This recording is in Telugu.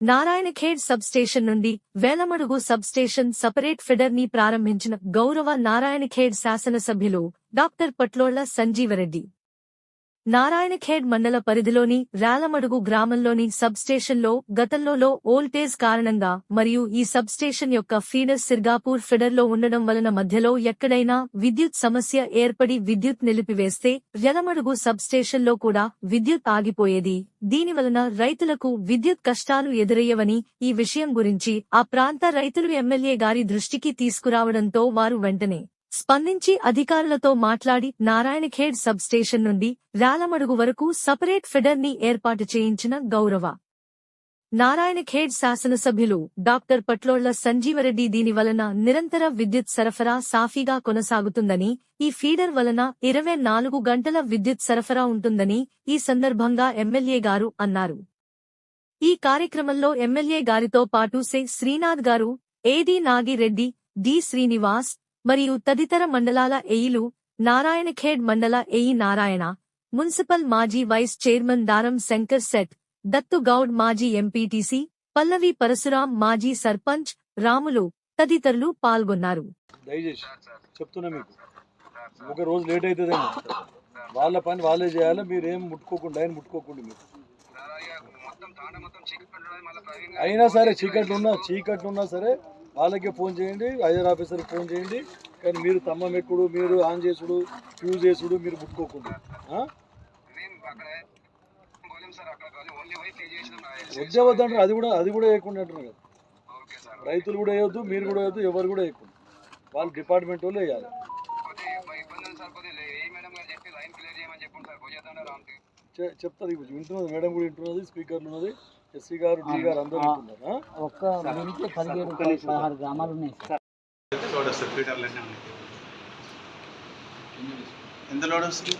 నారాయణఖేడ్ సబ్స్టేషన్ నుండి వేలమడుగు సబ్స్టేషన్ సపరేట్ ఫిడర్ని ప్రారంభించిన గౌరవ నారాయణఖేడ్ శాసనసభ్యులు డాక్టర్ పట్లోళ్ళ సంజీవరెడ్డి. నారాయణఖేడ్ మండల పరిధిలోని రాలమడుగు గ్రామంలోని సబ్స్టేషన్లో గతంలో ఓల్టేజ్ కారణంగా మరియు ఈ సబ్స్టేషన్ యొక్క ఫీడర్ సిర్గాపూర్ ఫిడర్లో ఉండడం వలన మధ్యలో ఎక్కడైనా విద్యుత్ సమస్య ఏర్పడి విద్యుత్ నిలిపివేస్తే యలమడుగు సబ్స్టేషన్లో కూడా విద్యుత్ ఆగిపోయేది. దీనివలన రైతులకు విద్యుత్ కష్టాలు ఎదురయ్యవని ఈ విషయం గురించి ఆ ప్రాంత రైతులు ఎమ్మెల్యే గారి దృష్టికి తీసుకురావడంతో వారు వెంటనే స్పందించి అధికారులతో మాట్లాడి నారాయణఖేడ్ సబ్స్టేషన్ నుండి రాలమడుగు వరకు సపరేట్ ఫిడర్ని ఏర్పాటు చేయించిన గౌరవ నారాయణఖేడ్ శాసనసభ్యులు డాక్టర్ పట్లోళ్ళ సంజీవరెడ్డి దీని వలన నిరంతర విద్యుత్ సరఫరా సాఫీగా కొనసాగుతుందని ఈ ఫీడర్ వలన ఇరవై నాలుగు గంటల విద్యుత్ సరఫరా ఉంటుందని ఈ సందర్భంగా ఎమ్మెల్యే గారు అన్నారు. ఈ కార్యక్రమంలో ఎమ్మెల్యే గారితో పాటు సే శ్రీనాథ్ గారు ఏడి నాగిరెడ్డి డి శ్రీనివాస్ మరియు తదితర మండలాల ఎయిలు నారాయణఖేడ్ మండల ఎయి నారాయణ మున్సిపల్ మాజీ vice chairman Daram Shankar set Dattu Goud మాజీ ఎంపీటీసీ పల్లవి పరశురాం మాజీ సర్పంచ్ రాములు తదితరులు పాల్గొన్నారు. దయచేసి చెప్తున్నా మీకు. ఒక రోజు లేట్ అవుతుందేమో వాళ్ళ పని వాళ్ళే చేయాలి మీరు ఏం ముట్టుకోకుండా ఆయన ముట్టుకోకుండా మీరు. అయినా సరే చీకట్లు ఉన్నా చీకట్లు ఉన్నా సరే వాళ్ళకే ఫోన్ చేయండి ఐఆర్ ఆఫీసర్కి ఫోన్ చేయండి. కానీ మీరు తమ్మం ఎక్కుడు మీరు ఆన్ చేసుడు ఫ్యూజ్ చేసుడు మీరు ముట్టుకోకుండా ఆ? వద్దే వద్దంటారు అది కూడా అది కూడా వేయకుండా అంటున్నారు కదా. రైతులు కూడా వేయొద్దు మీరు కూడా వేయొద్దు ఎవరు కూడా వేయకుండా. వాళ్ళు డిపార్ట్మెంట్ వాళ్ళు వేయాలి. చెప్తారు. ఇప్పుడు వింటున్నది మేడం కూడా వింటున్నది స్పీకర్లు ఉన్నది. ఎస్సీ గారు టీ గారు అందరూ వింటున్నారా? పదహారు గ్రామాలు ఉన్నాయి సార్. ఎంత లోడ్ వస్తుంది?